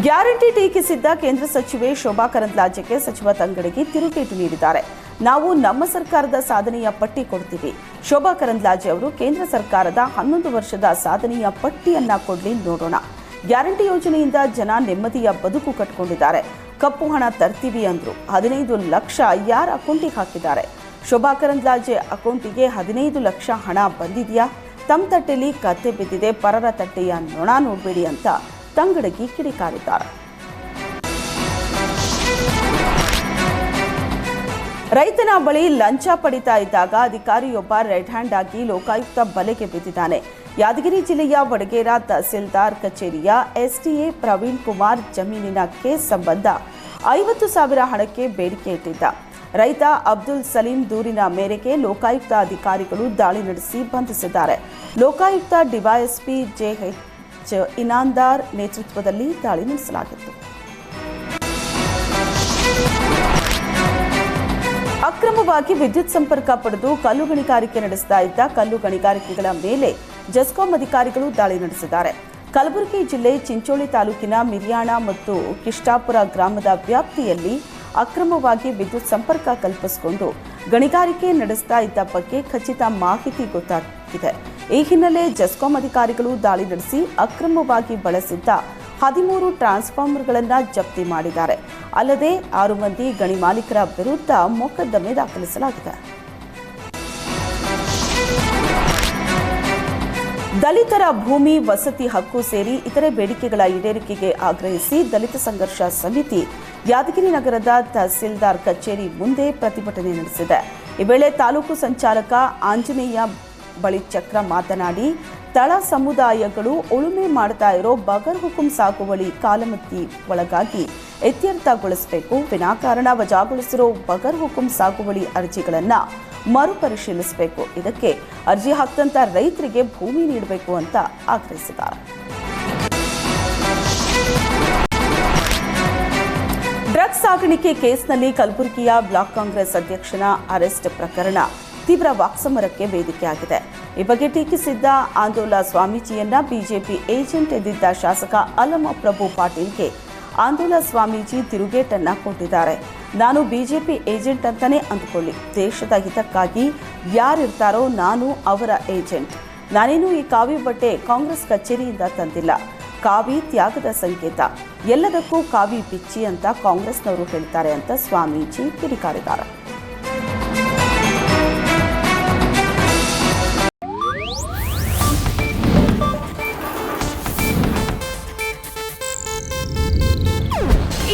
Guarantee ಟೀಕಿಸಿದ್ದ ಕೇಂದ್ರ ಸಚಿವೆ ಶೋಭಾ ಕರಂದ್ಲಾಜೆಗೆ ಸಚಿವ ತಂಗಡಿಗೆ ತಿರುಗೇಟು ನೀಡಿದ್ದಾರೆ. ನಾವು ನಮ್ಮ ಸರ್ಕಾರದ ಸಾಧನೆಯ ಪಟ್ಟಿ ಕೊಡ್ತೀವಿ. ಶೋಭಾ ಕರಂದ್ಲಾಜೆ ಅವರು ಕೇಂದ್ರ ಸರ್ಕಾರದ ಹನ್ನೊಂದು ವರ್ಷದ ಸಾಧನೆಯ ಪಟ್ಟಿಯನ್ನ ಕೊಡ್ಲಿ ನೋಡೋಣ. ಗ್ಯಾರಂಟಿ ಯೋಜನೆಯಿಂದ ಜನ ನೆಮ್ಮದಿಯ ಬದುಕು ಕಟ್ಕೊಂಡಿದ್ದಾರೆ. ಕಪ್ಪು ಹಣ ತರ್ತೀವಿ ಅಂದ್ರು ಹದಿನೈದು ಲಕ್ಷ ಯಾರ ಅಕೌಂಟಿಗೆ ಹಾಕಿದ್ದಾರೆ? ಶೋಭಾ ಕರಂದ್ಲಾಜೆ ಅಕೌಂಟಿಗೆ ಹದಿನೈದು ಲಕ್ಷ ಹಣ ಬಂದಿದೆಯಾ? ತಮ್ಮ ತಟ್ಟೆಲಿ ಕತ್ತೆ ಬಿದ್ದಿದೆ, ಪರರ ತಟ್ಟೆಯ ನೊಣ ನೋಡಬೇಡಿ ಅಂತ ತಂಗಡಗಿ ಕಿಡಿಕಾರಿದ್ದಾರೆ. ರೈತನ ಬಳಿ ಲಂಚ ಪಡಿತಾ ಇದ್ದಾಗ ಅಧಿಕಾರಿಯೊಬ್ಬ ರೆಡ್ ಹ್ಯಾಂಡ್ ಆಗಿ ಲೋಕಾಯುಕ್ತ ಬಲೆಗೆ ಬಿದ್ದಿದ್ದಾನೆ. ಯಾದಗಿರಿ ಜಿಲ್ಲೆಯ ವಡಗೇರ ತಹಸೀಲ್ದಾರ್ ಕಚೇರಿಯ ಎಸ್ಟಿಎ ಪ್ರವೀಣ್ ಕುಮಾರ್ ಜಮೀನಿನ ಕೇಸ್ ಸಂಬಂಧ ಐವತ್ತು ಸಾವಿರ ಹಣಕ್ಕೆ ಬೇಡಿಕೆ ಇಟ್ಟಿದ್ದ. ರೈತ ಅಬ್ದುಲ್ ಸಲೀಂ ದೂರಿನ ಮೇರೆಗೆ ಲೋಕಾಯುಕ್ತ ಅಧಿಕಾರಿಗಳು ದಾಳಿ ನಡೆಸಿ ಬಂಧಿಸಿದ್ದಾರೆ. ಲೋಕಾಯುಕ್ತ ಡಿವೈಎಸ್ಪಿ ಜೆಎಚ್ ಇನಾಂದಾರ್ ನೇತೃತ್ವದಲ್ಲಿ ದಾಳಿ ನಡೆಸಲಾಗಿತ್ತು. ಅಕ್ರಮವಾಗಿ ವಿದ್ಯುತ್ ಸಂಪರ್ಕ ಪಡೆದು ಕಲ್ಲು ಗಣಿಗಾರಿಕೆ ನಡೆಸ್ತಾ ಇದ್ದ ಕಲ್ಲು ಗಣಿಗಾರಿಕೆಗಳ ಮೇಲೆ ಜೆಸ್ಕಾಂ ಅಧಿಕಾರಿಗಳು ದಾಳಿ ನಡೆಸಿದ್ದಾರೆ. ಕಲಬುರಗಿ ಜಿಲ್ಲೆ ಚಿಂಚೋಳಿ ತಾಲೂಕಿನ ಮಿರಿಯಾಣ ಮತ್ತು ಕಿಷ್ಟಾಪುರ ಗ್ರಾಮದ ವ್ಯಾಪ್ತಿಯಲ್ಲಿ ಅಕ್ರಮವಾಗಿ ವಿದ್ಯುತ್ ಸಂಪರ್ಕ ಕಲ್ಪಿಸಿಕೊಂಡು ಗಣಿಗಾರಿಕೆ ನಡೆಸ್ತಾ ಇದ್ದ ಬಗ್ಗೆ ಖಚಿತ ಮಾಹಿತಿ ಗೊತ್ತಾಗಿದೆ ಈ ಹಿನ್ನೆಲೆ ಜೆಸ್ಕಾಂ ಅಧಿಕಾರಿಗಳು ದಾಳಿ ನಡೆಸಿ ಅಕ್ರಮವಾಗಿ ಬಳಸಿದ್ದ ಹದಿಮೂರು ಟ್ರಾನ್ಸ್ಫಾರ್ಮರ್ಗಳನ್ನು ಜಪ್ತಿ ಮಾಡಿದ್ದಾರೆ. ಅಲ್ಲದೆ ಆರು ಮಂದಿ ಗಣಿ ಮಾಲೀಕರ ವಿರುದ್ಧ ಮೊಕದ್ದಮೆ ದಾಖಲಿಸಲಾಗಿದೆ. ದಲಿತರ ಭೂಮಿ, ವಸತಿ ಹಕ್ಕು ಸೇರಿ ಇತರೆ ಬೇಡಿಕೆಗಳ ಈಡೇರಿಕೆಗೆ ಆಗ್ರಹಿಸಿ ದಲಿತ ಸಂಘರ್ಷ ಸಮಿತಿ ಯಾದಗಿರಿ ನಗರದ ತಹಸೀಲ್ದಾರ್ ಕಚೇರಿ ಮುಂದೆ ಪ್ರತಿಭಟನೆ ನಡೆಸಿದೆ. ಈ ವೇಳೆ ತಾಲೂಕು ಸಂಚಾಲಕ ಆಂಜನೇಯ ಬಳಿ ಚಕ್ರ ಮಾತನಾಡಿ, ತಳ ಸಮುದಾಯಗಳು ಉಳುಮೆ ಮಾಡ್ತಾ ಇರೋ ಬಗರ್ ಹುಕುಂ ಸಾಗುವಳಿ ಕಾಲಮತಿ ಒಳಗಾಗಿ ಇತ್ಯರ್ಥಗೊಳಿಸಬೇಕು. ವಿನಾಕಾರಣ ವಜಾಗೊಳಿಸಿರೋ ಬಗರ್ ಹುಕುಂ ಸಾಗುವಳಿ ಅರ್ಜಿಗಳನ್ನು ಮರುಪರಿಶೀಲಿಸಬೇಕು. ಇದಕ್ಕೆ ಅರ್ಜಿ ಹಾಕ್ತಂತ ರೈತರಿಗೆ ಭೂಮಿ ನೀಡಬೇಕು ಅಂತ ಆಗ್ರಹಿಸಿದ್ದಾರೆ. ಡ್ರಗ್ಸ್ ಸಾಗಾಣಿಕೆ ಕೇಸ್ನಲ್ಲಿ ಕಲಬುರಗಿಯ ಬ್ಲಾಕ್ ಕಾಂಗ್ರೆಸ್ ಅಧ್ಯಕ್ಷನ ಅರೆಸ್ಟ್ ಪ್ರಕರಣ. ತೀವ್ರ ವಾಕ್ಸಮರಕ್ಕೆ ವೇದಿಕೆಯಾಗಿದೆ ಈ ಬಗ್ಗೆ ಟೀಕಿಸಿದ್ದ ಆಂದೋಲ ಸ್ವಾಮೀಜಿಯನ್ನ ಬಿಜೆಪಿ ಏಜೆಂಟ್ ಎಂದಿದ್ದ ಶಾಸಕ ಅಲಮ ಪ್ರಭು ಪಾಟೀಲ್ಗೆ ಆಂದೋಲ ಸ್ವಾಮೀಜಿ ತಿರುಗೇಟನ್ನ ಕೊಟ್ಟಿದ್ದಾರೆ. ನಾನು ಬಿಜೆಪಿ ಏಜೆಂಟ್ ಅಂತಾನೆ ಅಂದ್ಕೊಳ್ಳಿ. ದೇಶದ ಹಿತಕ್ಕಾಗಿ ಯಾರಿರ್ತಾರೋ ನಾನು ಅವರ ಏಜೆಂಟ್. ನಾನೇನು ಈ ಕಾವಿ ಬಟ್ಟೆ ಕಾಂಗ್ರೆಸ್ ಕಚೇರಿಯಿಂದ ತಂದಿಲ್ಲ. ಕಾವಿ ತ್ಯಾಗದ ಸಂಕೇತ. ಎಲ್ಲದಕ್ಕೂ ಕಾವಿ ಬಿಚ್ಚಿ ಅಂತ ಕಾಂಗ್ರೆಸ್ನವರು ಹೇಳ್ತಾರೆ ಅಂತ ಸ್ವಾಮೀಜಿ ಕಿಡಿಕಾರಿದ್ದಾರೆ.